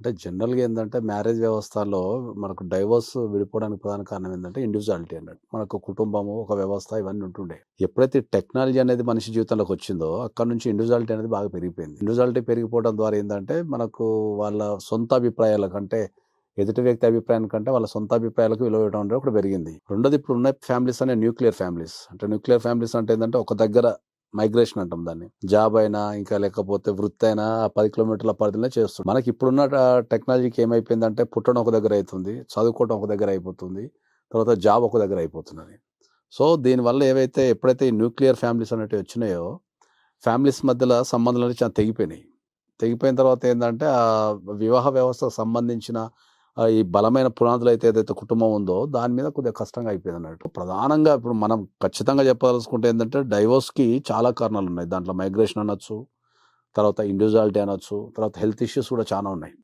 అంటే జనరల్‌గా ఏంటంటే మ్యారేజ్ వ్యవస్థలో మనకు డైవోర్స్ విడిపోవడానికి ప్రధాన కారణం ఏంటంటే ఇండివిజువాలిటీ అన్నట్టు. మనకు కుటుంబము, ఒక వ్యవస్థ ఇవన్నీ ఉంటుండే. ఎప్పుడైతే టెక్నాలజీ అనేది మనిషి జీవితంలోకి వచ్చిందో అక్కడ నుంచి ఇండివిజువాలిటీ అనేది బాగా పెరిగిపోయింది. ఇండివిజువాలిటీ పెరిగిపోవడం ద్వారా ఏందంటే మనకు వాళ్ళ సొంత అభిప్రాయాల కంటే ఎదుటి వ్యక్తి అభిప్రాయం కంటే వాళ్ళ సొంత అభిప్రాయాలకు విలువ ఇవ్వడం అనేది ఒకటి పెరిగింది. రెండోది ఇప్పుడు ఉన్న ఫ్యామిలీస్ అనే న్యూక్లియర్ ఫ్యామిలీస్. అంటే న్యూక్లియర్ ఫ్యామిలీస్ అంటే ఏంటంటే ఒక దగ్గర మైగ్రేషన్ అంటాం దాన్ని. జాబ్ అయినా ఇంకా లేకపోతే వృత్తి అయినా ఆ 10 కిలోమీటర్ల పరిధిలో చేస్తుంది. మనకి ఇప్పుడున్న టెక్నాలజీకి ఏమైపోయిందంటే పుట్టడం ఒక దగ్గర అయితుంది. చదువుకోవడం ఒక దగ్గర అయిపోతుంది. తర్వాత జాబ్ ఒక దగ్గర అయిపోతున్నది. సో, దీనివల్ల ఏవైతే ఎప్పుడైతే ఈ న్యూక్లియర్ ఫ్యామిలీస్ అనేటివి వచ్చినాయో ఫ్యామిలీస్ మధ్యలో సంబంధాలు అనేవి చాలా తెగిపోయినాయి. తెగిపోయిన తర్వాత ఏంటంటే ఆ వివాహ వ్యవస్థకు సంబంధించిన ఈ బలమైన పునాదులు అయితే ఏదైతే కుటుంబం ఉందో దాని మీద కొద్దిగా కష్టంగా అయిపోయింది అన్నట్టు ప్రధానంగా ఇప్పుడు మనం ఖచ్చితంగా చెప్పదలుచుకుంటే ఏంటంటే డైవోర్స్‌కి చాలా కారణాలు ఉన్నాయి దాంట్లో మైగ్రేషన్ అనొచ్చు. తర్వాత ఇండివిజువాలిటీ అనొచ్చు. తర్వాత హెల్త్ ఇష్యూస్ కూడా చాలా ఉన్నాయి.